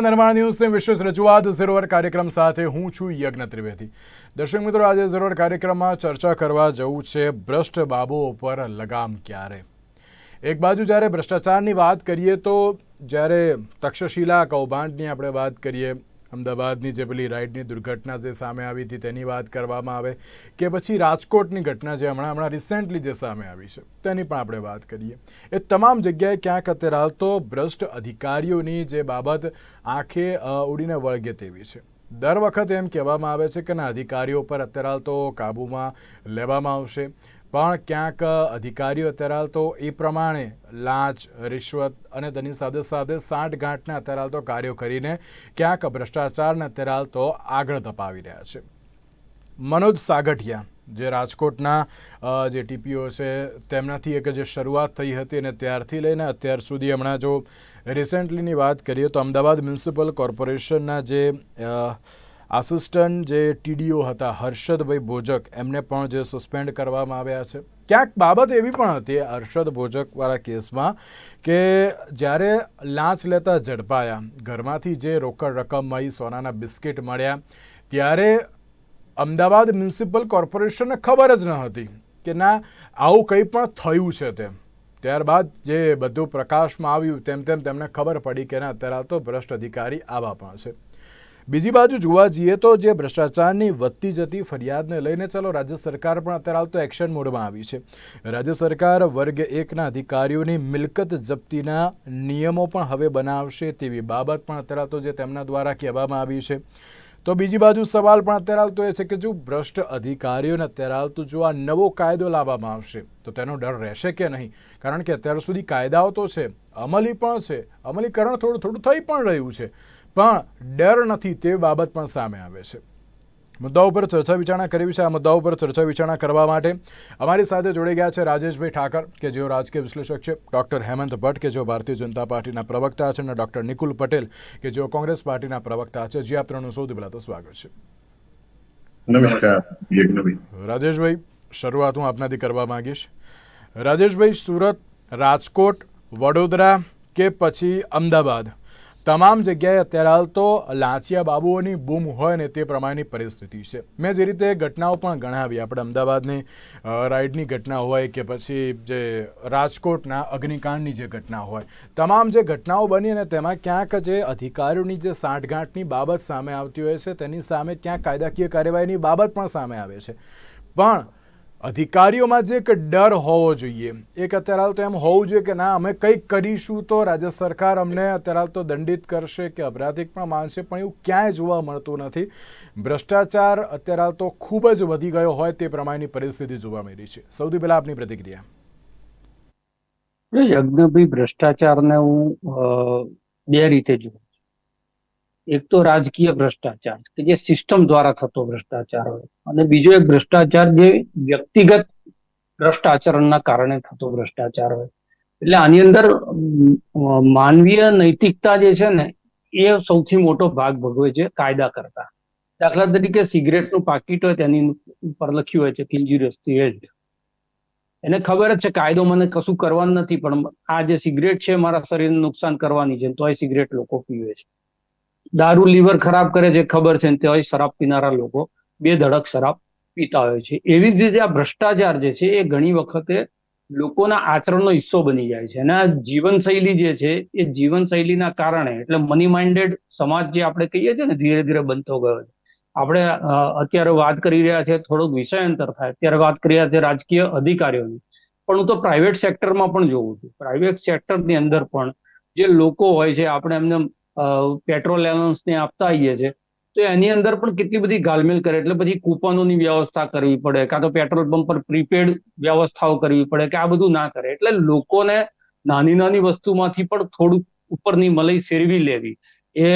નમસ્કાર નિર્માણ ન્યૂઝની વિશેષ રજૂઆત ઝીરોવર કાર્યક્રમ સાથે હું છું યજ્ઞ ત્રિવેદી. દર્શક મિત્રો, આજે ઝીરોવર કાર્યક્રમમાં ચર્ચા કરવા જવું છે ભ્રષ્ટ બાબુઓ પર લગામ ક્યારે? એક બાજુ જ્યારે ભ્રષ્ટાચારની વાત કરીએ તો જ્યારે તક્ષશિલા કૌભાંડની આપણે વાત કરીએ અમદાવાદની જે પેલી રાઇડની દુર્ઘટના જે સામે આવી હતી તેની વાત કરવામાં આવે કે પછી રાજકોટની ઘટના જે હમણાં હમણાં રિસેન્ટલી જે સામે આવી છે, તેની પણ આપણે વાત કરીએ. એ તમામ જગ્યાએ ક્યાંક અત્યારે તો ભ્રષ્ટ અધિકારીઓની જે બાબત આંખે ઉડીને વળગે તેવી છે. દર વખત એમ કહેવામાં આવે છે કે ના, અધિકારીઓ પર અત્યારે તો કાબૂમાં લેવામાં આવશે. પણ ક્યાંક અધિકારીઓ અત્યારે હાલ તો એ પ્રમાણે લાંચ, રિશ્વત અને તેની સાથે સાથે સાંઠગાંઠને અત્યારે હાલ તો કાર્યો કરીને ક્યાંક ભ્રષ્ટાચારને અત્યારે હાલ તો આગળ ધપાવી રહ્યા છે. મનોજ સાગઠિયા, જે રાજકોટના જે ટીપીઓ છે, તેમનાથી એક જે શરૂઆત થઈ હતી અને ત્યારથી લઈને અત્યાર સુધી હમણાં જો રિસેન્ટલીની વાત કરીએ તો અમદાવાદ મ્યુનિસિપલ કોર્પોરેશનના જે આસિસ્ટન્ટ જે ટીડીઓ હતા, હર્ષદભાઈ ભોજક, એમને પણ જે સસ્પેન્ડ કરવામાં આવ્યા છે. ક્યાંક બાબત એવી પણ હતી હર્ષદ ભોજકવાળા કેસમાં કે જ્યારે લાંચ લેતા ઝડપાયા, ઘરમાંથી જે રોકડ રકમ મળી સોનાના બિસ્કિટ મળ્યા, ત્યારે અમદાવાદ મ્યુનિસિપલ કોર્પોરેશનને ખબર જ ન હતી કે ના, આવું કંઈ પણ થયું છે તેમ. ત્યારબાદ જે બધું પ્રકાશમાં આવ્યું, તેમ તેમ તેમને ખબર પડી કે ના, અત્યારે તો ભ્રષ્ટ અધિકારી આવા પણ છે. બીજી બાજુ જોવા જઈએ તો જે ભ્રષ્ટાચારની વધતી જતી ફરિયાદને લઈને ચાલો રાજ્ય સરકાર પણ અત્યારે હાલ તો એક્શન મોડમાં આવી છે. રાજ્ય સરકાર વર્ગ એકના અધિકારીઓની મિલકત જપ્તીના નિયમો પણ હવે બનાવશે તેવી બાબત પણ અત્યારે તો જે તેમના દ્વારા કહેવામાં આવી છે. તો બીજી બાજુ સવાલ પણ અત્યારે હાલ તો એ છે કે જો ભ્રષ્ટ અધિકારીઓને અત્યારે હાલ તો જો આ નવો કાયદો લાવવામાં આવશે, તો તેનો ડર રહેશે કે નહીં? કારણ કે અત્યાર સુધી કાયદાઓ તો છે, અમલી પણ છે, અમલીકરણ થોડું થોડું થઈ પણ રહ્યું છે. પણ ડર નથી તે બાબત પણ સામે આવે છે. મુદ્દાઓ ઉપર ચર્ચા વિચારણા કરવી છે આ મુદ્દાઓ પર ચર્ચા વિચારણા કરવા માટે અમારી સાથે જોડાઈ ગયા છે રાજેશભાઈ ઠાકર કે જેઓ રાજકીય વિશ્લેષક છે ડૉક્ટર હેમંત ભટ્ટ કે જેઓ ભારતીય જનતા પાર્ટીના પ્રવક્તા છે અને ડૉક્ટર નિકુલ પટેલ કે જેઓ કોંગ્રેસ પાર્ટીના પ્રવક્તા છે. જે આપ ત્રણનું સૌથી પહેલાં તો સ્વાગત છે. નમસ્કાર. રાજેશભાઈ શરૂઆત હું આપનાથી કરવા માંગીશ. રાજેશભાઈ સુરત રાજકોટ વડોદરા કે પછી અમદાવાદ? તમામ જગ્યાએ અત્યારે હાલ તો લાંચિયા બાબુઓની બૂમ હોય ને તે પ્રમાણેની પરિસ્થિતિ છે. મેં જે રીતે ઘટનાઓ પણ ગણાવી, આપણે અમદાવાદની રાઇડની ઘટના હોય કે પછી જે રાજકોટના અગ્નિકાંડની જે ઘટના હોય, તમામ જે ઘટનાઓ બની અને તેમાં ક્યાંક જે અધિકારીઓની જે સાંઠગાંઠની બાબત સામે આવતી હોય છે, તેની સામે ક્યાંક કાયદાકીય કાર્યવાહીની બાબત પણ સામે આવે છે. પણ અધિકારીઓમાં જે એક ડર હોવો જોઈએ. એક અત્યારે હાલ તો એમ હોવું જોઈએ કે ના, અમે કંઈક કરીશું તો રાજ્ય સરકાર અમને અત્યારે હાલ તો દંડિત કરશે કે અપરાધિક પણ માનશે, પણ એવું ક્યાંય જોવા મળતું નથી. ભ્રષ્ટાચાર અત્યારે હાલ તો ખૂબ જ વધી ગયો હોય તે પ્રમાણેની પરિસ્થિતિ જોવા મળી છે. સૌથી પહેલા આપની પ્રતિક્રિયા. યજ્ઞભાઈ ભ્રષ્ટાચારને હું બે રીતે જોઉં. એક તો રાજકીય ભ્રષ્ટાચાર, કે જે સિસ્ટમ દ્વારા થતો ભ્રષ્ટાચાર હોય. અને બીજો એક ભ્રષ્ટાચાર જે વ્યક્તિગત ભ્રષ્ટાચરણના કારણે થતો ભ્રષ્ટાચાર હોય. એટલે આની અંદર માનવીય નૈતિકતા જે છે ને, એ સૌથી મોટો ભાગ ભગવે છે કાયદા કરતા. દાખલા તરીકે સિગરેટનું પાકીટ હોય તેની ઉપર લખ્યું હોય છે કે health. એને ખબર જ છે કાયદો મને કશું કરવાનું નથી, પણ આ જે સિગરેટ છે મારા શરીરને નુકસાન કરવાની છે, તો એ સિગરેટ લોકો પીવે છે. દારૂ લીવર ખરાબ કરે છે ખબર છે ને હોય શરાબ પીનારા લોકો બે ધડક શરાબ પીતા હોય છે. એવી જ રીતે આ ભ્રષ્ટાચાર જે છે, એ ઘણી વખતે લોકોના આચરણનો હિસ્સો બની જાય છે. અને આ જીવનશૈલી જે છે, એ જીવનશૈલીના કારણે, એટલે મની માઇન્ડેડ સમાજ જે આપણે કહીએ છીએ ને, ધીરે ધીરે બનતો ગયો છે. આપણે અત્યારે વાત કરી રહ્યા છે થોડોક વિષયાંતર થાય. અત્યારે વાત કરી રહ્યા છે રાજકીય અધિકારીઓની. પણ હું તો પ્રાઇવેટ સેક્ટરમાં પણ જોઉં છું. પ્રાઇવેટ સેક્ટરની અંદર પણ જે લોકો હોય છે, આપણે એમને પેટ્રોલ એલાઉન્સને આપતા આવીએ છીએ તો એની અંદર પણ કેટલી બધી ગાલમેલ કરે, એટલે પછી કૂપનોની વ્યવસ્થા કરવી પડે, કાં તો પેટ્રોલ પંપ પર પ્રીપેડ વ્યવસ્થાઓ કરવી પડે, કે આ બધું ના કરે. એટલે લોકોને નાની નાની વસ્તુમાંથી પણ થોડુંક ઉપરની મલઈ શેરવી લેવી, એ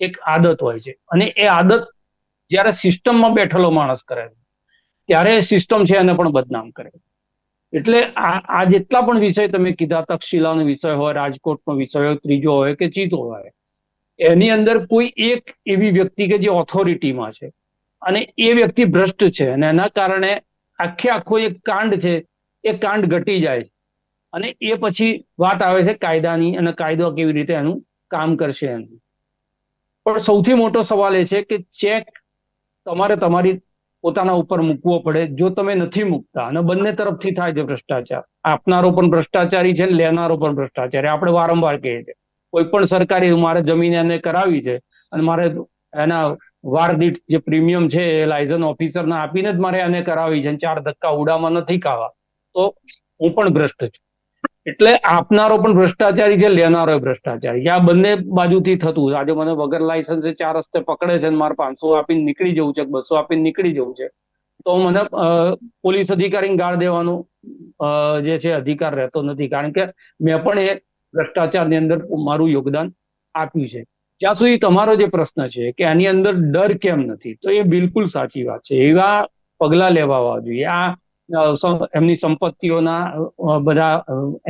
એક આદત હોય છે. અને એ આદત જ્યારે સિસ્ટમમાં બેઠેલો માણસ કરે, ત્યારે ત્યારે સિસ્ટમ છે એને પણ બદનામ કરે. એટલે આ જેટલા પણ વિષય તમે કીધા, તક્ષશિલાનો વિષય હોય, રાજકોટનો વિષય હોય, ત્રીજો હોય કે ચીતો હોય એની અંદર કોઈ એક એવી વ્યક્તિ કે જે ઓથોરિટીમાં છે. અને એ વ્યક્તિ ભ્રષ્ટ છે અને એના કારણે આખે આખો એક કાંડ છે, એ કાંડ ઘટી જાય છે. અને એ પછી વાત આવે છે કાયદાની અને કાયદો કેવી રીતે એનું કામ કરશે એનું. પણ સૌથી મોટો સવાલ એ છે કે ચેક તમારે તમારી પોતાના ઉપર મૂકવો પડે. જો તમે નથી મૂકતા અને બંને તરફથી થાય છે ભ્રષ્ટાચાર. આપનારો પણ ભ્રષ્ટાચારી છે લેનારો પણ ભ્રષ્ટાચારી. આપણે વારંવાર કહીએ છીએ. કોઈ પણ સરકારી મારે જમીન એને કરાવી છે અને મારે એના વાર દીઠ જે પ્રીમિયમ છે એ લાયસન્સ ઓફિસરને આપીને જ મારે એને કરાવી છે ચાર ધક્કા ઉડામાં નથી ખાવા. તો હું પણ ભ્રષ્ટ છું. એટલે આપનારો પણ ભ્રષ્ટાચારી છે, લેનારો ભ્રષ્ટાચારી આ બંને બાજુથી થતું આજે મને વગર લાયસન્સે ચાર રસ્તે પકડે છે મારે પાંચસો આપીને નીકળી જવું છે, બસો આપીને નીકળી જવું છે. તો મને પોલીસ અધિકારીને ગાળ દેવાનો જે છે, અધિકાર રહેતો નથી. કારણ કે મેં પણ એ ભ્રષ્ટાચારની અંદર મારું યોગદાન આપ્યું છે. જ્યાં સુધી તમારો જે પ્રશ્ન છે કે આની અંદર ડર કેમ નથી, તો એ બિલકુલ સાચી વાત છે. એવા પગલા લેવા જોઈએ. આ એમની સંપત્તિઓના બધા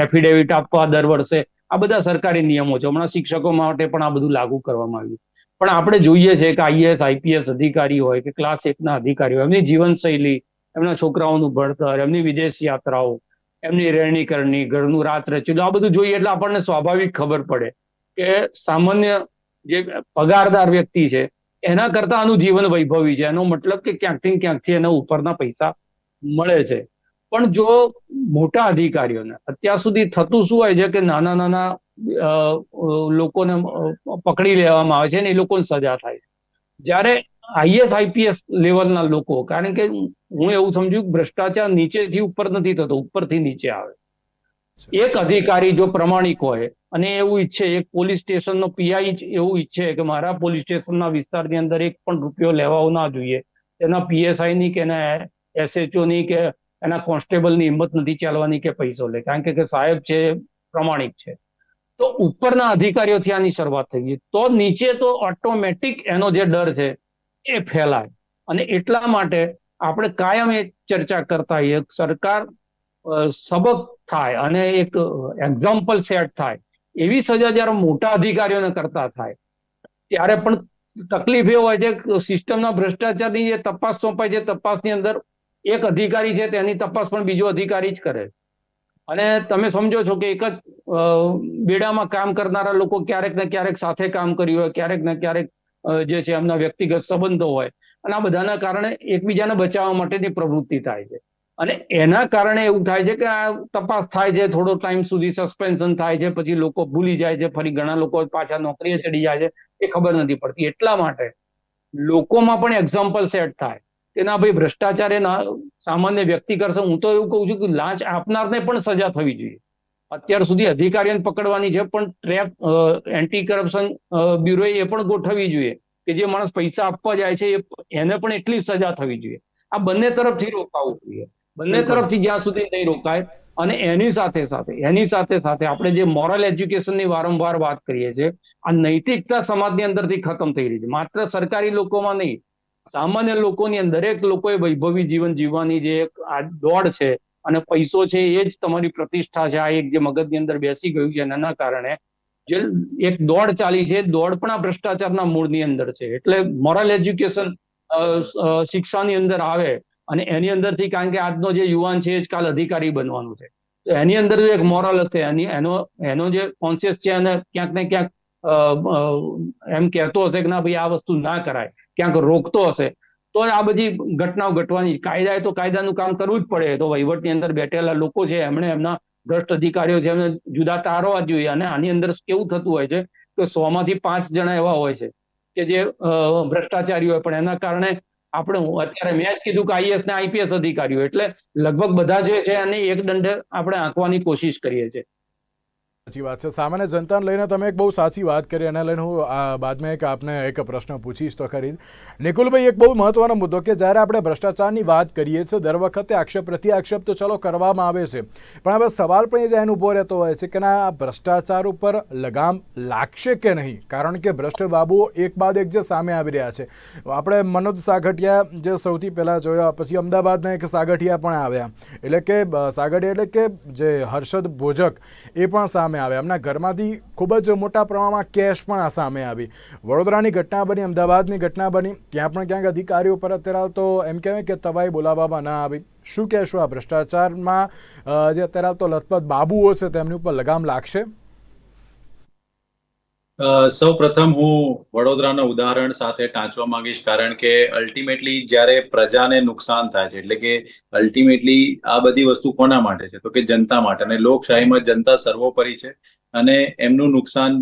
એફિડેવિટ આપવા દર વર્ષે આ બધા સરકારી નિયમો છે. હમણાં શિક્ષકો માટે પણ આ બધું લાગુ કરવામાં આવ્યું. પણ આપણે જોઈએ છે કે આઈએએસ, આઈપીએસ અધિકારી હોય કે ક્લાસ એકના અધિકારી હોય, એમની જીવનશૈલી, એમના છોકરાઓનું ભણતર, એમની વિદેશ યાત્રાઓ એમની રહેણી કરણી ઘરનું રાત રચેલું આ બધું જોઈએ એટલે આપણને સ્વાભાવિક ખબર પડે કે સામાન્ય જે પગારદાર વ્યક્તિ છે, એના કરતા આનું જીવન વૈભવી છે. એનો મતલબ કે ક્યાંકથી ક્યાંકથી એના ઉપરના પૈસા મળે છે. પણ જો મોટા અધિકારીઓને, અત્યાર સુધી થતું શું હોય છે કે નાના નાના લોકોને પકડી લેવામાં આવે છે ને એ લોકોને સજા થાય છે. જ્યારે આઈએસ આઈપીએસ લેવલના લોકો. કારણ કે હું એવું સમજુ ભ્રષ્ટાચાર નીચેથી ઉપર નથી થતો ઉપરથી નીચે આવે છે. એક અધિકારી જો પ્રમાણિક હોય અને એવું ઈચ્છે એક પોલીસ સ્ટેશનનો પીઆઈ એવું ઈચ્છે કે મારા પોલીસ સ્ટેશનના વિસ્તારની અંદર એક પણ રૂપિયો લેવાઓ ના જોઈએ. એના પીએસઆઈ ની કે એના એસએચઓ ની કે એના કોન્સ્ટેબલની હિંમત નથી ચાલવાની કે પૈસો લે. કારણ કે સાહેબ છે પ્રમાણિક છે. તો ઉપરના અધિકારીઓથી આની શરૂઆત થઈ ગઈ. તો નીચે તો ઓટોમેટિક એનો જે ડર છે એ ફેલાય. અને એટલા માટે આપણે કાયમ એ ચર્ચા કરતા હોઈએ. સરકાર સબક થાય અને એક એક્ઝામ્પલ સેટ થાય. એવી સજા જ્યારે મોટા અધિકારીઓને કરતા થાય, ત્યારે પણ તકલીફ એ હોય છે કે સિસ્ટમના ભ્રષ્ટાચારની જે તપાસ સોંપાય છે, તપાસની અંદર એક અધિકારી છે, તેની તપાસ પણ બીજો અધિકારી જ કરે. અને તમે સમજો છો કે એક જ બેડામાં કામ કરનારા લોકો ક્યારેક ને ક્યારેક સાથે કામ કર્યું હોય, ક્યારેક ને ક્યારેક જે છે એમના વ્યક્તિગત સંબંધો હોય. અને આ બધાના કારણે એકબીજાને બચાવવા માટેની પ્રવૃત્તિ થાય છે. અને એના કારણે એવું થાય છે કે આ તપાસ થાય છે, થોડો ટાઈમ સુધી સસ્પેન્શન થાય છે, પછી લોકો ભૂલી જાય છે, ફરી ઘણા લોકો પાછા નોકરીએ ચડી જાય છે, એ ખબર નથી પડતી. એટલા માટે લોકોમાં પણ એક્ઝામ્પલ સેટ થાય. કે ના ભાઈ ભ્રષ્ટાચાર એ સામાન્ય વ્યક્તિ કરશે. હું તો એવું કહું છું કે લાંચ આપનારને પણ સજા થવી જોઈએ. અત્યાર સુધી અધિકારીઓને પકડવાની છે પણ ટ્રેપ એન્ટી કરપ્શન બ્યુરોએ એ પણ ગોઠવવી જોઈએ કે જે માણસ પૈસા આપવા જાય છે એને પણ એટલી સજા થવી જોઈએ. આ બંને તરફથી રોકાવું જોઈએ. બંને તરફથી જ્યાં સુધી નહીં રોકાય અને એની સાથે સાથે એની સાથે સાથે આપણે જે મોરલ એજ્યુકેશનની વારંવાર વાત કરીએ છીએ આ નૈતિકતા સમાજની અંદરથી ખતમ થઈ રહી છે. માત્ર સરકારી લોકોમાં નહીં સામાન્ય લોકોની અંદર દરેક લોકોએ વૈભવી જીવન જીવવાની જે એક આ દોડ છે અને પૈસો છે એ જ તમારી પ્રતિષ્ઠા છે. આ એક જે મગજની અંદર બેસી ગયું છે એના કારણે જે એક દોડ ચાલી છે, દોડ પણ આ ભ્રષ્ટાચારના મૂળની અંદર છે. એટલે મોરલ એજ્યુકેશન શિક્ષાની અંદર આવે અને એની અંદરથી કારણ કે આજનો જે યુવાન છે એ જ કાલ અધિકારી બનવાનું છે. તો એની અંદર જો એક મોરલ હશે. એની, એનો એનો જે કોન્શિયસ છે અને ક્યાંક ને ક્યાંક એમ કહેતો હશે કે ના ભાઈ આ વસ્તુ ના કરાય. ક્યાંક રોકતો હશે. તો આ બધી ઘટનાઓ ઘટવાની. કાયદાએ તો કાયદાનું કામ કરવું જ પડે. તો વહીવટની અંદર બેઠેલા લોકો છે, એમણે એમના ભ્રષ્ટ અધિકારીઓ છે, એમને જુદા તારવા જોઈએ. અને આની અંદર કેવું થતું હોય છે કે સો માંથી પાંચ જણા એવા હોય છે કે જે ભ્રષ્ટાચારી હોય. પણ એના કારણે આપણે હું અત્યારે મેં જ કીધું કે આઈએસ ને આઈપીએસ અધિકારીઓ. એટલે લગભગ બધા જે છે એને એક દંડે આપણે આંકવાની કોશિશ કરીએ છીએ. સાચી વાત છે. સામાન્ય જનતાને લઈને તમે એક બહુ સાચી વાત કરી એના લઈને હું બાદમાં એક આપને એક પ્રશ્ન પૂછીશ તો ખરી. નિકુલભાઈ, એક બહુ મહત્વનો મુદ્દો કે જ્યારે આપણે ભ્રષ્ટાચારની વાત કરીએ છીએ, દર વખતે આક્ષેપ પ્રતિ આક્ષેપ તો ચલો કરવામાં આવે છે. પણ હવે સવાલ પણ એ જાય ઊભો રહેતો હોય છે કે ના ભ્રષ્ટાચાર ઉપર લગામ લાગશે કે નહીં? કારણ કે ભ્રષ્ટ બાબુઓ એક બાદ એક જે સામે આવી રહ્યા છે. આપણે મનોજ સાગઠિયા જે સૌથી પહેલાં જોયા, પછી અમદાવાદના એક સાગઠિયા પણ આવ્યા. એટલે કે સાગઠિયા એટલે કે જે હર્ષદ ભોજક, એ પણ સામે આવ્યા એમના ઘરમાંથી ખૂબ જ મોટા પ્રમાણમાં કેશ પણ આ સામે આવી. વડોદરાની ઘટના બની, અમદાવાદની ઘટના બની. ત્યાં પણ ક્યાંક અધિકારીઓ પર અત્યારે તો એમ કહેવાય કે તવાઈ બોલાવવામાં ના આવી. શું કહેશો આ ભ્રષ્ટાચારમાં? જે અત્યારે તો લથપથ બાબુઓ છે, તેમની ઉપર લગામ લાગશે. સૌ પ્રથમ હું વડોદરાના ઉદાહરણ સાથે ટાંચવા માંગીશ કારણ કે અલ્ટિમેટલી જ્યારે પ્રજાને નુકસાન થાય છે, એટલે કે અલ્ટિમેટલી આ બધી વસ્તુ કોના માટે છે? તો કે જનતા માટે. અને લોકશાહીમાં જનતા સર્વોપરી છે અને એમનું નુકસાન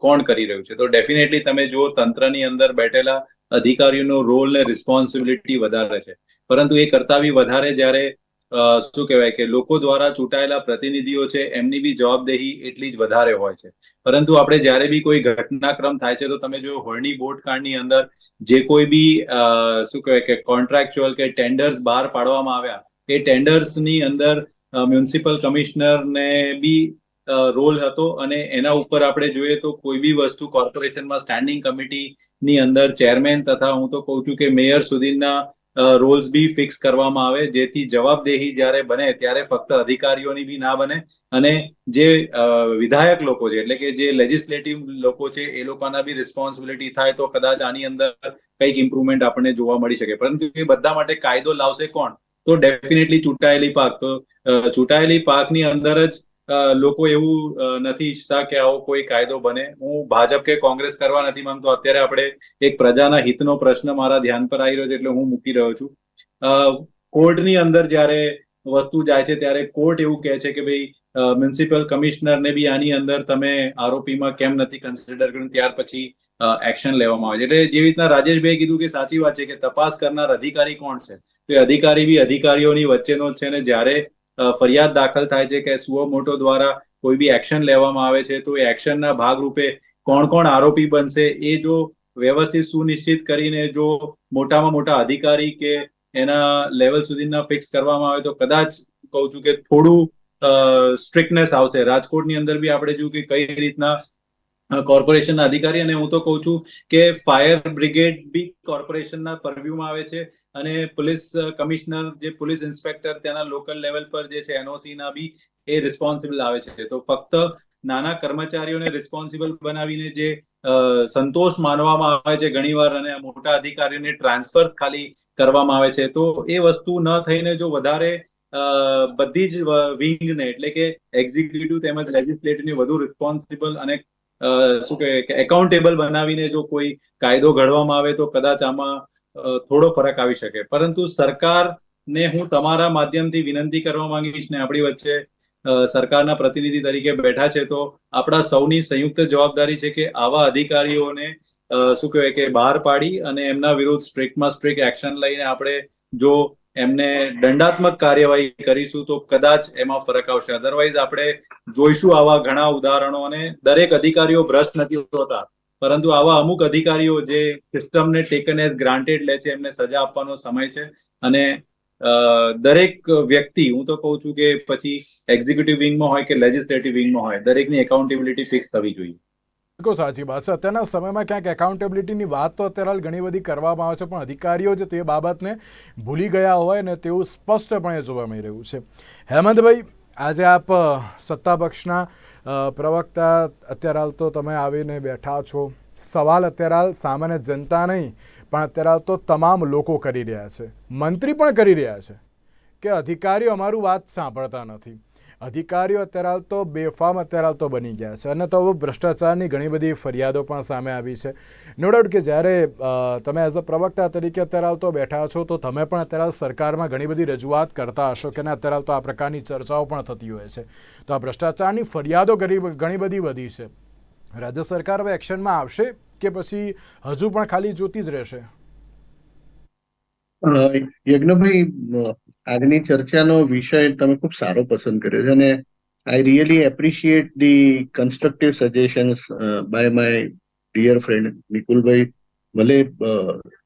કોણ કરી રહ્યું છે? તો ડેફિનેટલી તમે જો તંત્રની અંદર બેઠેલા અધિકારીઓનો રોલ ને રિસ્પોન્સિબિલિટી વધારે છે. પરંતુ એ કરતા બી વધારે જ્યારે શું કહેવાય કે લોકો દ્વારા ચૂંટાયેલા પ્રતિનિધિઓ છે, એમની બી જવાબદેહી એટલી જ વધારે હોય છે. પરંતુ આપણે જ્યારે બી કોઈ ઘટનાક્રમ થાય છે, તો તમે જો હોળની બોટ કાંડની અંદર જે કોઈ બી શું કહેવાય કે કોન્ટ્રાક્ચ્યુઅલ કે ટેન્ડર્સ બહાર પાડવામાં આવ્યા, એ ટેન્ડર્સની અંદર મ્યુનિસિપલ કમિશનરને બી રોલ હતો અને એના ઉપર આપણે જોઈએ તો કોઈ બી વસ્તુ કોર્પોરેશનમાં સ્ટેન્ડિંગ કમિટીની અંદર ચેરમેન તથા હું તો કહું છું કે મેયર સુધીના રોલ્સ બી ફિક્સ કરવામાં આવે, જેથી જવાબદેહી જ્યારે બને ત્યારે ફક્ત અધિકારીઓની બી ના બને અને જે વિધાયક લોકો છે, એટલે કે જે લેજિસ્લેટિવ લોકો છે, એ લોકોના બી રિસ્પોન્સિબિલિટી થાય તો કદાચ આની અંદર કંઈક ઇમ્પ્રુવમેન્ટ આપણને જોવા મળી શકે. પરંતુ એ બધા માટે કાયદો લાવશે કોણ? તો ડેફિનેટલી ચૂંટાયેલી પાક. તો ચૂંટાયેલી પાકની અંદર જ લોકો એવું નથી ઈચ્છતા કે આવો કોઈ કાયદો બને. હું ભાજપ કે કોંગ્રેસ કરવા નથી માંગતો. અત્યારે આપણે એક પ્રજાના હિતનો પ્રશ્ન મારા ધ્યાન પર આવી રહ્યો છે એટલે હું મૂકી રહ્યો છું. કોર્ટની અંદર જ્યારે વસ્તુ જાય છે ત્યારે કોર્ટ એવું કહે છે કે ભાઈ મ્યુનિસિપલ કમિશનરને બી આની અંદર તમે આરોપીમાં કેમ નથી કન્સિડર કર્યું? ત્યાર પછી એક્શન લેવામાં આવે છે. એટલે જેવી રીતના રાજેશભાઈ કીધું કે સાચી વાત છે કે તપાસ કરનાર અધિકારી કોણ છે? તો એ અધિકારી બી અધિકારીઓની વચ્ચેનો છે ને જ્યારે ફરિયાદ દાખલ થાય છે કે સુઓ મોટો દ્વારા કોઈ બી એક્શન લેવામાં આવે છે, તો એ એક્શનના ભાગરૂપે કોણ કોણ આરોપી બનશે, એ જો વ્યવસ્થિત સુનિશ્ચિત કરીને જો મોટામાં મોટા અધિકારી કે એના લેવલ સુધીના ફિક્સ કરવામાં આવે તો કદાચ કહું છું કે થોડું સ્ટ્રિક્ટનેસ આવશે. રાજકોટની અંદર બી આપણે જોયું કે કઈ રીતના કોર્પોરેશનના અધિકારી, અને હું તો કહું છું કે ફાયર બ્રિગેડ બી કોર્પોરેશનના પરવ્યુમાં આવે છે. અને પોલીસ કમિશનર, જે પોલીસ ઇન્સ્પેક્ટર, ત્યાંના લોકલ લેવલ પર જે છે, એનઓસી ના બી એ રિસ્પોન્સિબલ આવે છે. તો ફક્ત નાના કર્મચારીઓને રિસ્પોન્સિબલ બનાવીને જે સંતોષ માનવામાં આવે છે ઘણીવાર અને મોટા અધિકારીઓને ટ્રાન્સફર ખાલી કરવામાં આવે છે, તો એ વસ્તુ ન થઈને જો વધારે બધી જ વિંગને એટલે કે એક્ઝિક્યુટિવ તેમજ લેજિસ્લેટિવને વધુ રિસ્પોન્સિબલ અને શું કે એકાઉન્ટેબલ બનાવીને જો કોઈ કાયદો ઘડવામાં આવે તો કદાચ આમાં થોડો ફરક આવી શકે. પરંતુ સરકારને હું તમારા માધ્યમથી વિનંતી કરવા માંગીશ ને આપણી વચ્ચે સરકારના પ્રતિનિધિ તરીકે બેઠા છે તો આપણા સૌની સંયુક્ત જવાબદારી છે કે આવા અધિકારીઓને શું કહેવાય કે બહાર પાડી અને એમના વિરુદ્ધ સ્ટ્રિક્ટમાં સ્ટ્રિક્ટ એક્શન લઈને આપણે જો એમને દંડાત્મક કાર્યવાહી કરીશું તો કદાચ એમાં ફરક આવશે. અધરવાઇઝ આપણે જોઈશું આવા ઘણા ઉદાહરણો અને દરેક અધિકારીઓ ભ્રષ્ટ નથી હોતા. પરંતુ આવા અમુક અધિકારીઓ જે સિસ્ટમને ટેકન એઝ ગ્રાન્ટેડ લે છે, એમને સજા આપવાનો સમય છે. અને દરેક વ્યક્તિ, હું તો કહું છું કે પછી એક્ઝિક્યુટિવ વિંગમાં હોય કે લેજિસ્લેટિવ વિંગમાં હોય, દરેકની એકાઉન્ટેબિલિટી ફિક્સ થવી જોઈએ. બિલકુલ સાચી વાત છે. અત્યારના સમયમાં ક્યાંક એકાઉન્ટેબિલિટીની વાત તો અત્યારે ઘણી બધી કરવામાં આવે છે, પણ અધિકારીઓ જે તે બાબતને ભૂલી ગયા હોય ને તેવું સ્પષ્ટપણે જોવા મળી રહ્યું છે. હેમંતભાઈ, આજે આપ સત્તા પક્ષના પ્રવક્તા, અત્યારે હાલ તો તમે આવીને બેઠા છો. સવાલ અત્યારે હાલ સામાન્ય જનતા નહીં, પણ અત્યારે હાલ તો તમામ લોકો કરી રહ્યા છે. મંત્રી પણ કરી રહ્યા છે. કે અધિકારીઓ અમારું વાત સાંભળતા નથી. અધિકારીઓ અત્યારે હાલ તો બેફામ અત્યારે હાલ તો બની ગયા છે. અને તો ભ્રષ્ટાચારની ઘણી બધી ફરિયાદો પણ સામે આવી છે. નો ડાઉટ કે જ્યારે તમે એઝ અ પ્રવક્તા તરીકે અત્યારે હાલ તો બેઠા છો, તો તમે પણ અત્યારે સરકારમાં ઘણી બધી રજૂઆત કરતા હશો કે ના, અત્યારે હાલ તો આ પ્રકારની ચર્ચાઓ પણ થતી હોય છે. તો આ ભ્રષ્ટાચારની ફરિયાદો ઘણી બધી વધી છે. રાજ્ય સરકાર હવે એક્શનમાં આવશે કે પછી હજુ પણ ખાલી જોતી જ રહેશે? યજ્ઞભાઈ આજની ચર્ચાનો વિષય તમે ખૂબ સારો પસંદ કર્યો છે અને I really appreciate the constructive suggestions by my dear friend Nikulbhai ભલે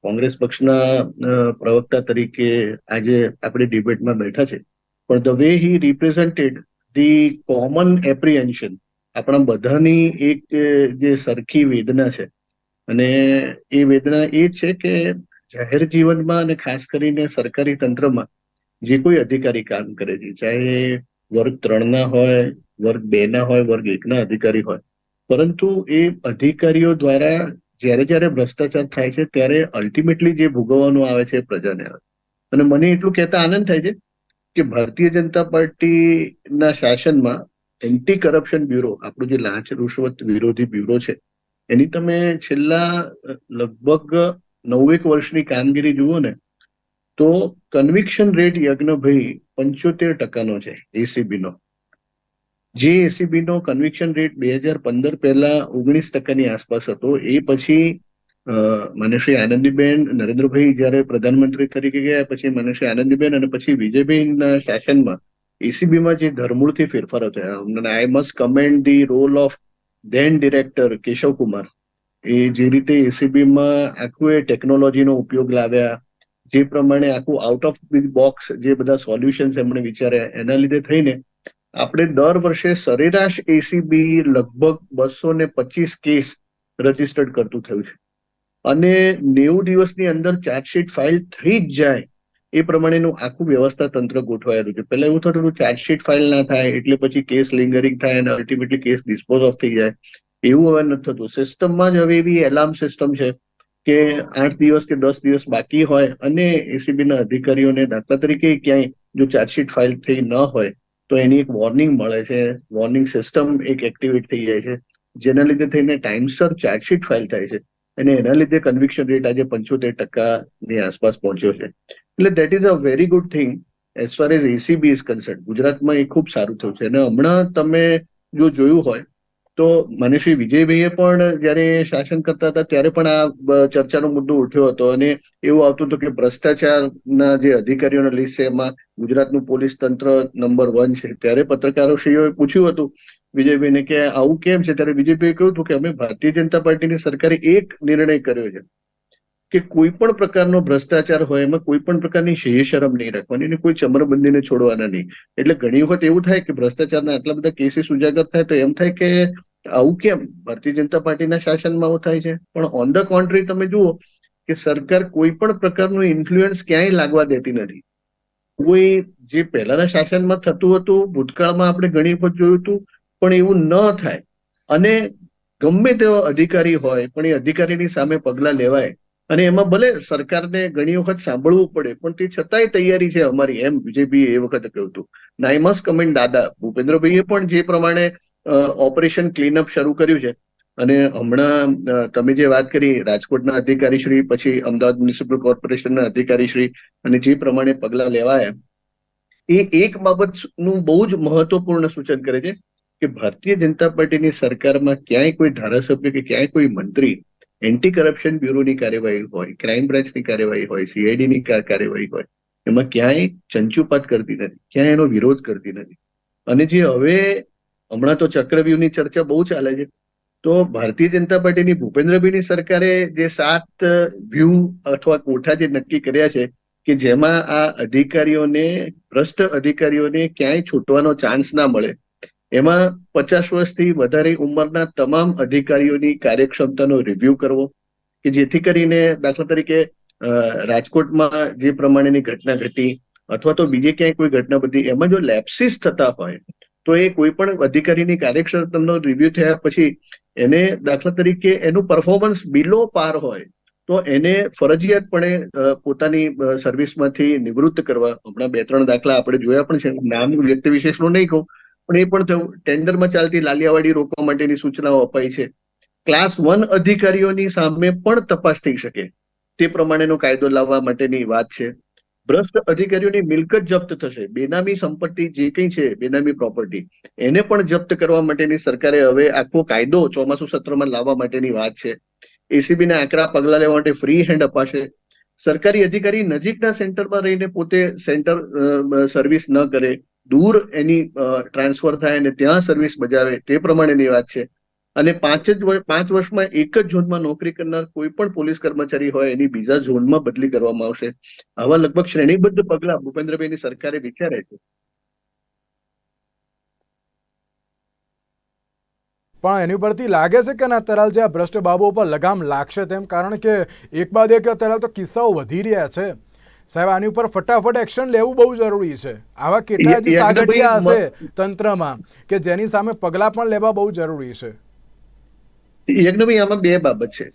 કોંગ્રેસ પક્ષના પ્રવક્તા તરીકે આજે આપણે ડિબેટમાં બેઠા છે, પણ the way he represented the common apprehension આપણા બધાની એક જે સરખી વેદના છે. અને એ વેદના એ છે કે જાહેર જીવનમાં અને ખાસ કરીને સરકારી તંત્રમાં જે કોઈ અધિકારી કામ કરે છે, ચાહે વર્ગ ત્રણના હોય, વર્ગ બે ના હોય, વર્ગ એકના અધિકારી હોય. પરંતુ એ અધિકારીઓ દ્વારા જ્યારે જ્યારે ભ્રષ્ટાચાર થાય છે, ત્યારે અલ્ટિમેટલી જે ભોગવવાનું આવે છે પ્રજાને આવે. અને મને એટલું કહેતા આનંદ થાય છે કે ભારતીય જનતા પાર્ટીના શાસનમાં એન્ટી કરપ્શન બ્યુરો, આપણું જે લાંચ રૂશ્વત વિરોધી બ્યુરો છે, એની તમે છેલ્લા લગભગ નવેક વર્ષની કામગીરી જુઓ ને તો કન્વિક્શન રેટ યજ્ઞભાઈ પંચોતેર ટકાનો છે એસીબી નો. જે એસીબીનો કન્વિક્શન રેટ બે હજાર પંદર પહેલા ઓગણીસ ટકાની આસપાસ હતો, એ પછી શ્રી આનંદીબેન નરેન્દ્રભાઈ જ્યારે પ્રધાનમંત્રી તરીકે ગયા, પછી શ્રી આનંદીબેન અને પછી વિજયભાઈના શાસનમાં એસીબીમાં જે ધરમૂળથી ફેરફારો થયા I must commend the role of then director Keshav Kumar એ જે રીતે એસીબીમાં આખું એ ટેકનોલોજીનો ઉપયોગ લાવ્યા જે પ્રમાણે આખું આઉટ ઓફ બોક્સ જે બધા સોલ્યુશન્સ એમણે વિચાર્યા, એના લીધે થઈને આપણે દર વર્ષે સરેરાશ એસીબી લગભગ બસો ને પચીસ કેસ રજીસ્ટર્ડ કરતું થયું છે. અને નેવું દિવસની અંદર ચાર્જશીટ ફાઇલ થઈ જ જાય એ પ્રમાણેનું આખું વ્યવસ્થા તંત્ર ગોઠવાયેલું છે. પહેલા એવું થતું હતું ચાર્જશીટ ફાઇલ ના થાય, એટલે પછી કેસ લિંગરિંગ થાય અને અલ્ટિમેટલી કેસ ડિસ્પોઝ ઓફ થઈ જાય. એવું હવે નથી થતું. સિસ્ટમમાં જ હવે એવી એલાર્મ સિસ્ટમ છે કે આઠ દિવસ કે દસ દિવસ બાકી હોય અને એસીબી ના અધિકારીઓને દાખલા તરીકે ક્યાંય જો ચાર્જશીટ ફાઇલ થઈ ન હોય, તો એની એક વોર્નિંગ મળે છે. વોર્નિંગ સિસ્ટમ એક એક્ટિવેટ થઈ જાય છે. જેના લીધે થઈને ટાઈમસર ચાર્જશીટ ફાઇલ થાય છે. અને એના લીધે કન્વિક્શન રેટ આજે પંચોતેર ટકાની આસપાસ પહોંચ્યો છે. એટલે that is a very good thing as far as ACB is concern ગુજરાતમાં એ ખૂબ સારું થયું છે. અને હમણાં તમે જો જોયું હોય તો મને શ્રી વિજયભાઈએ પણ જ્યારે શાસન કરતા હતા, ત્યારે પણ આ ચર્ચાનો મુદ્દો ઉઠ્યો હતો અને એવું આવતું હતું કે ભ્રષ્ટાચારના જે અધિકારીઓના લિસ્ટ છે, એમાં ગુજરાતનું પોલીસ તંત્ર નંબર વન છે. ત્યારે પત્રકારો શ્રીઓએ પૂછ્યું હતું વિજયભાઈને કે આવું કેમ છે? ત્યારે વિજયભાઈએ કહ્યું હતું કે અમે ભારતીય જનતા પાર્ટીની સરકારે એક નિર્ણય કર્યો છે કે કોઈ પણ પ્રકારનો ભ્રષ્ટાચાર હોય, એમાં કોઈ પણ પ્રકારની શેહ શરમ નહીં રાખવાની અને કોઈ ચમરબંધીને છોડવાના નહીં. એટલે ઘણી વખત એવું થાય કે ભ્રષ્ટાચારના આટલા બધા કેસીસ ઉજાગર થાય તો એમ થાય કે આવું કેમ? ભારતીય જનતા પાર્ટીના શાસનમાં આવું થાય છે. પણ ઓન ધ કોન્ટ્રી તમે જુઓ કે સરકાર કોઈ પણ પ્રકારનું ઇન્ફ્લુઅન્સ ક્યાંય લાગવા દેતી નથી. કોઈ જે પહેલાના શાસનમાં થતું હતું, ભૂતકાળમાં આપણે ઘણી વખત જોયું હતું, પણ એવું ન થાય. અને ગમે તેવો અધિકારી હોય, પણ એ અધિકારીની સામે પગલા લેવાય. અને એમાં ભલે સરકારને ઘણી વખત સાંભળવું પડે, પણ તે છતાંય તૈયારી છે અમારી. એમ વિજયભાઈએ એ વખતે કહ્યું હતું. નાઈ મસ્ટ કમેન્ટ દાદા. ભૂપેન્દ્રભાઈએ પણ જે પ્રમાણે ઓપરેશન ક્લીનઅપ શરૂ કર્યું છે. અને હમણાં તમે જે વાત કરી, રાજકોટના અધિકારી શ્રી, પછી અમદાવાદ મ્યુનિસિપલ કોર્પોરેશનના અધિકારી શ્રી, અને જે પ્રમાણે પગલા લેવાયા, એ એક બાબતનું બહુ જ મહત્વપૂર્ણ સૂચન કરે છે કે ભારતીય જનતા પાર્ટીની સરકારમાં ક્યાંય કોઈ ધારાસભ્ય કે ક્યાંય કોઈ મંત્રી એન્ટી કરપ્શન બ્યુરોની કાર્યવાહી હોય, ક્રાઇમ બ્રાન્ચની કાર્યવાહી હોય સીઆઈડીની કાર્યવાહી હોય, એમાં ક્યાંય ચંચુપાત કરતી નથી, ક્યાંય એનો વિરોધ કરતી નથી. અને જે હવે હમણાં તો ચક્રવ્યૂહની ચર્ચા બહુ ચાલે છે. તો ભારતીય જનતા પાર્ટીની ભૂપેન્દ્રભાઈની સરકારે જે સાત વ્યૂહ અથવા કોઠા જે નક્કી કર્યા છે કે જેમાં આ અધિકારીઓને, ભ્રષ્ટ અધિકારીઓને ક્યાંય છૂટવાનો ચાન્સ ના મળે, એમાં પચાસ વર્ષથી વધારે ઉંમરના તમામ અધિકારીઓની કાર્યક્ષમતાનો રિવ્યુ કરવો, કે જેથી કરીને દાખલા તરીકે રાજકોટમાં જે પ્રમાણેની ઘટના ઘટી, અથવા તો બીજે ક્યાંય કોઈ ઘટના બધી એમાં જો લેપ્સિસ થતા હોય તો એ કોઈ પણ અધિકારીની કાર્યક્ષમતાનો રિવ્યુ થયા પછી એને દાખલા તરીકે એનું પરફોર્મન્સ બિલો પાર હોય, તો એને ફરજિયાતપણે પોતાની સર્વિસમાંથી નિવૃત્ત કરવા. હમણાં બે ત્રણ દાખલા આપણે જોયા પણ છે. નામ વ્યક્તિ વિશેષનું નહીં કહું, પણ એ પણ થયું. ટેન્ડરમાં ચાલતી લાલિયાવાડી રોકવા માટેની સૂચનાઓ અપાઈ છે. ક્લાસ વન અધિકારીઓની સામે પણ તપાસ થઈ શકે. તે પ્રમાણેનો કાયદો લાવવા માટેની વાત છે. ભ્રષ્ટ અધિકારીઓની મિલકત જપ્ત થશે. બેનામી સંપત્તિ જે કંઈ છે, બેનામી પ્રોપર્ટી એને પણ જપ્ત કરવા માટેની સરકારે હવે આખો કાયદો ચોમાસુ સત્રમાં લાવવા માટેની વાત છે. એસીબી ના આકરા પગલા લેવા માટે ફ્રી હેન્ડ અપાશે. સરકારી અધિકારી નજીકના સેન્ટરમાં રહીને પોતે સેન્ટર સર્વિસ ન કરે, દૂર એની ટ્રાન્સફર થાય અને ત્યાં સર્વિસ બજાવે, તે પ્રમાણેની વાત છે. અને પાંચ જ પાંચ વર્ષમાં એક જ ઝોનમાં નોકરી કરનાર કોઈ પણ પોલીસ કર્મચારી હોય એની બીજા ઝોનમાં બદલી કરવામાં આવશે. આવા લગભગ શ્રેણીબદ્ધ પગલા ભૂપેન્દ્રભાઈની સરકારે વિચારે છે પણ એની ઉપરથી લાગે છે કે ના તરાલ જે આ ભ્રષ્ટ બાબુ ઉપર લગામ લાગશે તેમ કારણ કે એક બાદ એક તરાલ તો કિસ્સાઓ વધી રહ્યા છે. સાહેબ આની ઉપર ફટાફટ એક્શન લેવું બહુ જરૂરી છે. આવા કેટલા સાગઠિયા હશે તંત્રમાં કે જેની સામે પગલાં પણ લેવા બહુ જરૂરી છે. યજ્ઞભાઈ આમાં બે બાબત છે.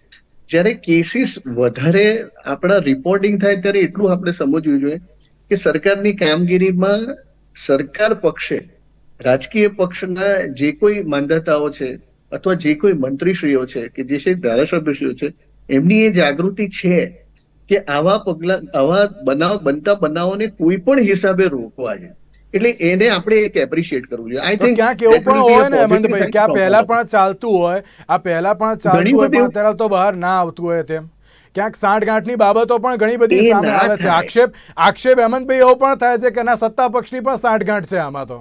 જ્યારે કેસીસ વધારે આપણા રિપોર્ટિંગ થાય ત્યારે એટલું આપણે સમજવું જોઈએ કે સરકારની કામગીરીમાં સરકાર પક્ષે, રાજકીય પક્ષના જે કોઈ માન્યતાઓ છે અથવા જે કોઈ મંત્રીશ્રીઓ છે કે જે છે ધારાસભ્યશ્રીઓ છે, એમની એ જાગૃતિ છે કે આવા પગલા, આવા બનાવ, બનતા બનાવોને કોઈ પણ હિસાબે રોકવા છે એટલે એને આપણે એક એપ્રિશિએટ કરવું જોઈએ. આઈ થિંક ક્યાંક એવું પણ હોય ને હેમંતભાઈ કે આ પહેલા પણ ચાલતું હોય આ પહેલા પણ ચાલતું હોય પણ અત્યારે તો બહાર ના આવતું હોય તેમ. ક્યાંક સાંઠગાંઠની બાબતો પણ ઘણી બધી સામે આવે છે. આક્ષેપ આક્ષેપ હેમંતભાઈ એવો પણ થાય છે કે ના સત્તા પક્ષની પણ સાંઠગાંઠ છે આમાં તો.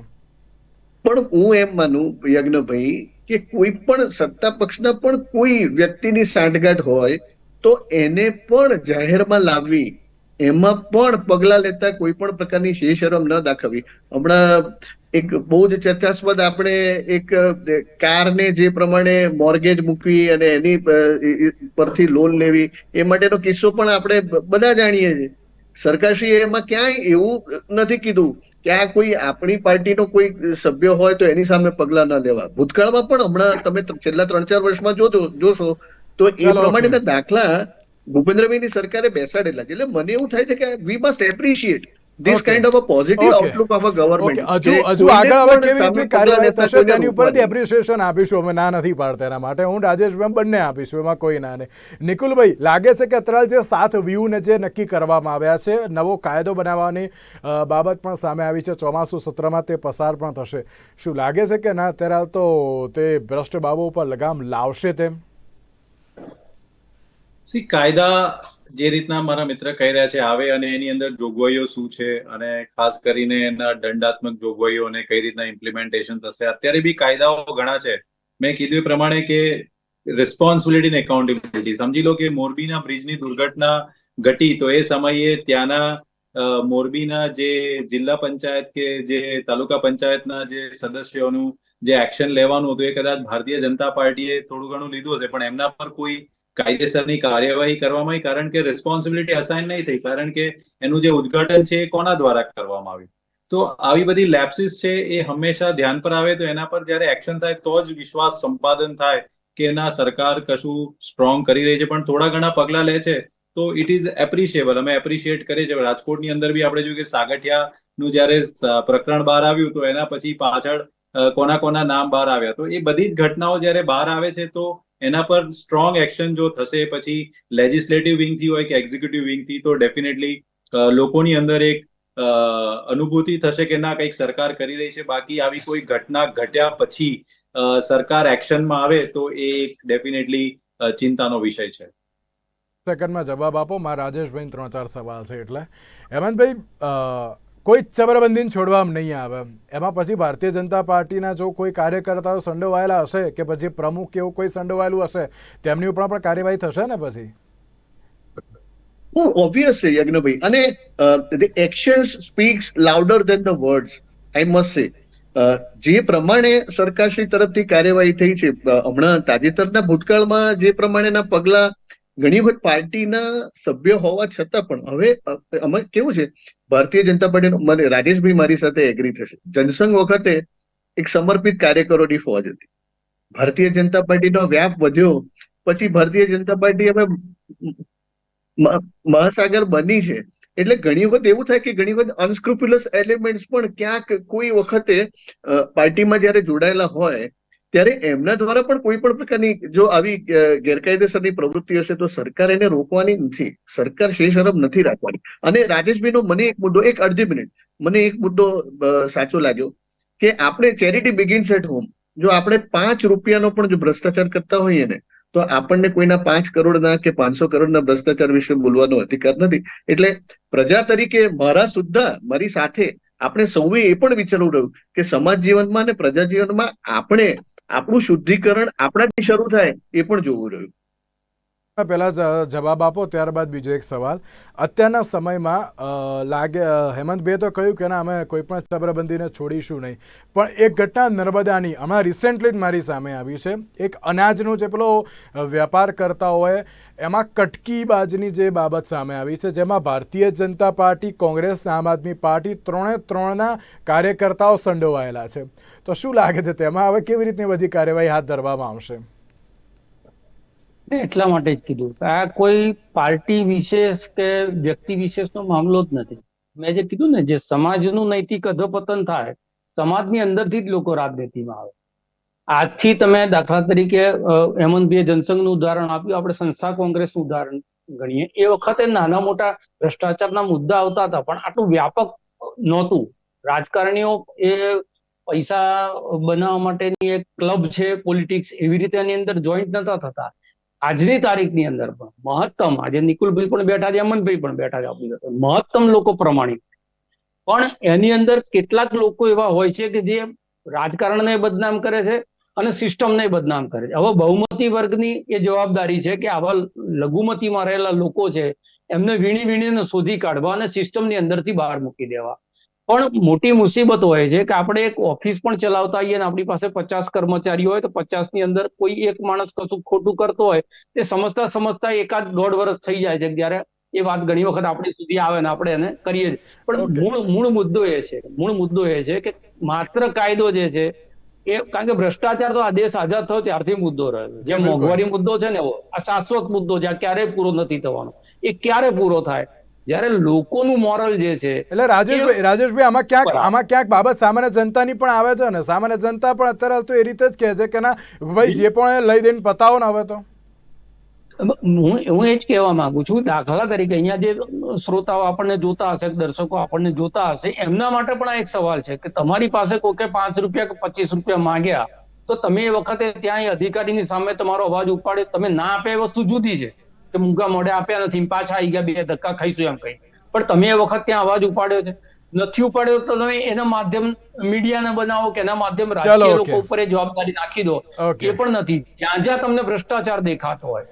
પણ હું એમ માનું યજ્ઞભાઈ કે કોઈ પણ સત્તા પક્ષના પણ કોઈ વ્યક્તિની સાંઠગાંઠ હોય તો એને પણ જાહેરમાં લાવવી એમાં પણ પગલા લેતા કોઈ પણ પ્રકારની શે શરમ ન દાખવવી. હમણાં એક બહુ જ ચર્ચાસ્પદ આપણે એક કારને જે પ્રમાણે મોર્ગેજ મૂકવી અને એની પરથી લોન લેવી એ માટેનો કિસ્સો પણ આપણે બધા જાણીએ છીએ. સરકારશ્રીએ એમાં ક્યાંય એવું નથી કીધું કે આ કોઈ આપણી પાર્ટીનો કોઈ સભ્ય હોય તો એની સામે પગલા ન લેવા. ભૂતકાળમાં પણ હમણાં તમે છેલ્લા ત્રણ ચાર વર્ષમાં જોજો જોશો તો એ પ્રમાણેના દાખલા ભૂપેન્દ્રભાઈની સરકારે બેસાડેલા છે. એટલે મને એવું થાય છે કે we must appreciate this kind of a positive outlook of a government હજુ હજુ આગળ હવે કેવી રીતે કાર્યવાહી થશે તેની ઉપરથી એપ્રિસિએશન આપીશું. અમે ના નથી પાડતા એના માટે. હું રાજેશભાઈ બંને આપીશું. એમાં કોઈ ના નહીં. નિકુલભાઈ લાગે છે કે અત્યારે જે સાત વ્યૂને જે નક્કી કરવામાં આવ્યા છે નવો કાયદો બનાવવાની બાબત પણ સામે આવી છે. ચોમાસું સત્રમાં તે પસાર પણ થશે. શું લાગે છે કે ના? અત્યારે તો તે ભ્રષ્ટ બાબો ઉપર લગામ લાવશે તેમ? સી કાયદા જે રીતના મારા મિત્ર કહી રહ્યા છે, આવે અને એની અંદર જોગવાઈઓ શું છે અને ખાસ કરીને એના દંડાત્મક જોગવાઈઓ અને કઈ રીતના ઇમ્પ્લિમેન્ટેશન થશે, અત્યારે બી કાયદાઓ ઘણા છે. મેં કીધું એ પ્રમાણે કે રિસ્પોન્સિબિલિટી ને એકાઉન્ટેબિલિટી સમજી લો કે મોરબીના બ્રિજની દુર્ઘટના ઘટી તો એ સમયે ત્યાંના મોરબીના જે જિલ્લા પંચાયત કે જે તાલુકા પંચાયતના જે સદસ્યોનું જે એક્શન લેવાનું હતું એ કદાચ ભારતીય જનતા પાર્ટીએ થોડું ઘણું લીધું હશે, પણ એમના પર કોઈ કાયદેસરની કાર્યવાહી કરવામાં કારણ કે રિસ્પોન્સિબિલિટી અસાઇન નહીં થઈ, કારણ કે એનું જે ઉદ્ઘાટન છે એ કોના દ્વારા કરવામાં આવ્યું? તો આવી બધી લેપ્સિસ છે એ હંમેશા ધ્યાન પર આવે, તો એના પર જ્યારે એક્શન થાય, તો જ વિશ્વાસ સંપાદન થાય કે ના, સરકાર કશું સ્ટ્રોંગ કરી રહી છે, પણ થોડા ઘણા પગલા લે છે, તો ઇટ ઇઝ એપ્રિશિએબલ અમે એપ્રિશિએટ કરીએ છીએ. રાજકોટની અંદર બી આપણે જોયું કે સાગઠિયાનું જ્યારે પ્રકરણ બહાર આવ્યું, તો એના પછી પાછળ કોના કોના નામ બહાર આવ્યા. તો એ બધી જ ઘટનાઓ જ્યારે બહાર આવે છે, તો એના પર સ્ટ્રોંગ એક્શન જો થશે, પછી લેજિસ્લેટિવ વિંગથી હોય કે એક્ઝિક્યુટિવ વિંગથી તો ડેફિનેટલી લોકોની અંદર એક અનુભૂતિ થશે કે ના, કંઈક સરકાર કરી રહી છે. બાકી આવી કોઈ ઘટના ઘટ્યા પછી સરકાર એક્શનમાં આવે, તો એ એક ડેફિનેટલી ચિંતાનો વિષય છે. સેકન્ડમાં જવાબ આપો. મારા રાજેશભાઈ ત્રણ ચાર સવાલ છે એટલે. હેમંતભાઈ કોઈ ચબરબંધીને છોડવામાં નહીં આવે. એમાં પછી ભારતીય જનતા પાર્ટીના જો કોઈ કાર્યકર્તાઓ સંડોવાયેલા હશે કે પછી પ્રમુખ કે એવું કોઈ સંડોવાયેલું હશે, તેમની ઉપર પણ કાર્યવાહી થશે ને પછી? ઓબ્વિયસ છે, યજ્ઞભાઈ. અને the actions speaks louder than the words I must say જે પ્રમાણે સરકારશ્રી તરફથી કાર્યવાહી થઈ છે હમણાં તાજેતરના ભૂતકાળમાં જે પ્રમાણેના પગલા ઘણી વખત પાર્ટીના સભ્ય હોવા છતાં પણ હવે અમે કેવું છે, ભારતીય જનતા પાર્ટીનો, મને રાજેશભાઈ મારી સાથે એગ્રી થશે. જનસંઘ વખતે એક સમર્પિત કાર્યકરોની ફોજ હતી. ભારતીય જનતા પાર્ટીનો વ્યાપ વધ્યો, પછી ભારતીય જનતા પાર્ટી હવે મહાસાગર બની છે. એટલે ઘણી વખત એવું થાય કે ઘણી વખત અનસ્ક્રુપ્યુલસ એલિમેન્ટ્સ પણ ક્યાંક કોઈ વખતે પાર્ટીમાં જ્યારે જોડાયેલા હોય ત્યારે એમના દ્વારા પણ કોઈ પણ પ્રકારની જો આવી ગેરકાયદેસરની પ્રવૃત્તિ હશે તો સરકાર એને રોકવાની નથી. સરકાર શેષરમ નથી રાખવાની. અને રાજેશભાઈનો મને એક મુદ્દો, એક અડધી મિનિટ, મને એક મુદ્દો સાચો લાગ્યો કે આપણે ચેરિટી બિગિન્સ એટ હોમ, જો આપણે પાંચ રૂપિયાનો પણ જો ભ્રષ્ટાચાર કરતા હોઈએ ને, તો આપણને કોઈના પાંચ કરોડના કે પાંચસો કરોડના ભ્રષ્ટાચાર વિશે બોલવાનો અધિકાર નથી. એટલે પ્રજા તરીકે મારા સુદ્ધા, મારી સાથે આપણે સૌએ એ પણ વિચારવું રહ્યું કે સમાજ જીવનમાં અને પ્રજા જીવનમાં આપણે આપણું શુદ્ધિકરણ આપણાથી શરૂ થાય એ પણ જોવું રહ્યું. પહેલા જવાબ આપો, ત્યારબાદ બીજો એક સવાલ. અત્યારના સમયમાં લાગે હેમંતભાઈએ તો કહ્યું કે ના, અમે કોઈ પણ સબરબંધીને છોડીશું નહીં. પણ એક ઘટના નર્મદાની, હમણાં રિસેન્ટલી જ મારી સામે આવી છે. એક અનાજનો જે પેલો વેપાર કરતા હોય, એમાં કટકીબાજની જે બાબત સામે આવી છે, જેમાં ભારતીય જનતા પાર્ટી, કોંગ્રેસ, આમ આદમી પાર્ટી ત્રણે ત્રણના કાર્યકર્તાઓ સંડોવાયેલા છે. તો શું લાગે છે તેમાં? હવે કેવી રીતની બધી કાર્યવાહી હાથ ધરવામાં આવશે? એટલા માટે જ કીધું આ કોઈ પાર્ટી વિશેષ કે વ્યક્તિ વિશેષનો મામલો જ નથી. મેં જે કીધું ને, જે સમાજનું નૈતિક અધોપતન થાય, સમાજની અંદરથી જ લોકો રાજનીતિમાં આવે. આજથી તમે દાખલા તરીકે હેમંતભાઈ જનસંઘનું ઉદાહરણ આપ્યું. આપણે સંસ્થા કોંગ્રેસનું ઉદાહરણ ગણીએ. એ વખતે નાના મોટા ભ્રષ્ટાચારના મુદ્દા આવતા હતા, પણ આટલું વ્યાપક નહોતું. રાજકારણીઓ એ પૈસા બનાવવા માટેની એક ક્લબ છે, પોલિટિક્સ, એવી રીતે એની અંદર જોઈન્ટ નતા થતા. આજની તારીખની અંદર પણ મહત્તમ, આજે નિકુલભાઈ પણ બેઠા છે, અમનભાઈ પણ બેઠા છે આપણી મહત્તમ લોકો પ્રમાણિક પણ એની અંદર કેટલાક લોકો એવા હોય છે કે જે રાજકારણને બદનામ કરે છે અને સિસ્ટમને બદનામ કરે છે. હવે બહુમતી વર્ગની એ જવાબદારી છે કે આવા લઘુમતીમાં રહેલા લોકો છે, એમને વીણી વીણીને શોધી કાઢવા અને સિસ્ટમની અંદરથી બહાર મૂકી દેવા. પણ મોટી મુસીબત હોય છે કે આપણે એક ઓફિસ પણ ચલાવતા હોઈએ અને આપણી પાસે પચાસ કર્મચારીઓ હોય તો પચાસની અંદર કોઈ એક માણસ કશું ખોટું કરતો હોય તે સમજતા સમજતા એકાદ દોઢ વર્ષ થઈ જાય છે જ્યારે એ વાત ઘણી વખત આપણી સુધી આવે ને આપણે એને કરીએ પણ મૂળ મૂળ મુદ્દો એ છે મૂળ મુદ્દો એ છે કે માત્ર કાયદો જે છે એ કારણ કે ભ્રષ્ટાચાર તો આ દેશ આઝાદ થયો ત્યારથી મુદ્દો રહ્યો જે મોંઘવારી મુદ્દો છે ને એવો આ શાશ્વત મુદ્દો છે આ ક્યારેય પૂરો નથી થવાનો. એ ક્યારે પૂરો થાય? જ્યારે લોકોનું મોરલ જે છે એટલે રાજેશભાઈ રાજેશભાઈ આમાં ક્યાંક આમાં ક્યાંક બાબત સામાન્ય જનતાની પણ આવે છે ને સામાન્ય જનતા પણ અત્યારે તો એ રીતે જ કહે છે કે ના ભાઈ જે પણ લઈ દઈને પતાવો ને હવે તો. હું હું એ જ કહેવા માંગુ છું દાખલા તરીકે અહીંયા જે શ્રોતાઓ આપણને જોતા હશે દર્શકો આપણને જોતા હશે એમના માટે પણ આ એક સવાલ છે કે તમારી પાસે કોકે પાંચ રૂપિયા કે પચીસ રૂપિયા માંગ્યા તો તમે એ વખતે ત્યાં અધિકારીની સામે તમારો અવાજ ઉપાડે તમે ના આપે એ વસ્તુ જુદી છે. કે મૂંગા મોઢે આપ્યા નથી પાછા આવી ગયા બે ધક્કા ખાઈશું એમ કહી પણ તમે એ વખત ત્યાં અવાજ ઉપાડ્યો છે? નથી ઉપાડ્યો તો તમે એના માધ્યમ મીડિયાને બનાવો કે એના માધ્યમ રાજકીય લોકો ઉપર જવાબદારી નાખી દો. એ પણ નથી. જ્યાં જ્યાં તમને ભ્રષ્ટાચાર દેખાતો હોય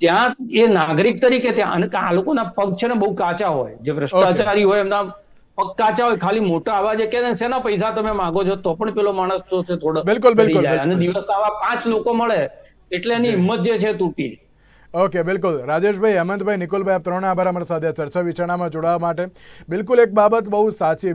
ત્યાં એ નાગરિક તરીકે ત્યાં અને આ લોકોના પગ છે ને બહુ કાચા હોય. જે ભ્રષ્ટાચારી હોય એમના પગ કાચા હોય ખાલી મોટા અવાજે કે શેના પૈસા તમે માંગો છો? તો પણ પેલો માણસ તો થોડો બિલકુલ, બિલકુલ, અને દિવસ આવા પાંચ લોકો મળે એટલે એની હિંમત જે છે તૂટી. ઓકે, બિલકુલ. રાજેશભાઈ, હેમંતભાઈ, નિકુલભાઈ, આપ ત્રણ આભાર અમારી સાથે ચર્ચા વિચારણામાં જોડાવા માટે. બિલકુલ એક બાબત બહુ સાચી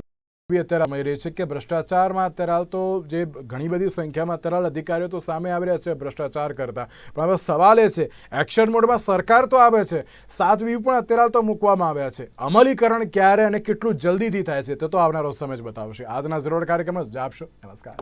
અત્યારે મળી રહી છે કે ભ્રષ્ટાચારમાં અત્યારે હાલ તો જે ઘણી બધી સંખ્યામાં અત્યારે અધિકારીઓ તો સામે આવી રહ્યા છે ભ્રષ્ટાચાર કરતા. પણ હવે સવાલ એ છે, એક્શન મોડમાં સરકાર તો આવે છે સાત વ્યૂ પણ અત્યારે હાલ તો મૂકવામાં આવ્યા છે. અમલીકરણ ક્યારે અને કેટલું જલ્દીથી થાય છે તે તો આવનારો સમય જ બતાવશે. આજના જરૂર કાર્યક્રમમાં જ આપશો. નમસ્કાર.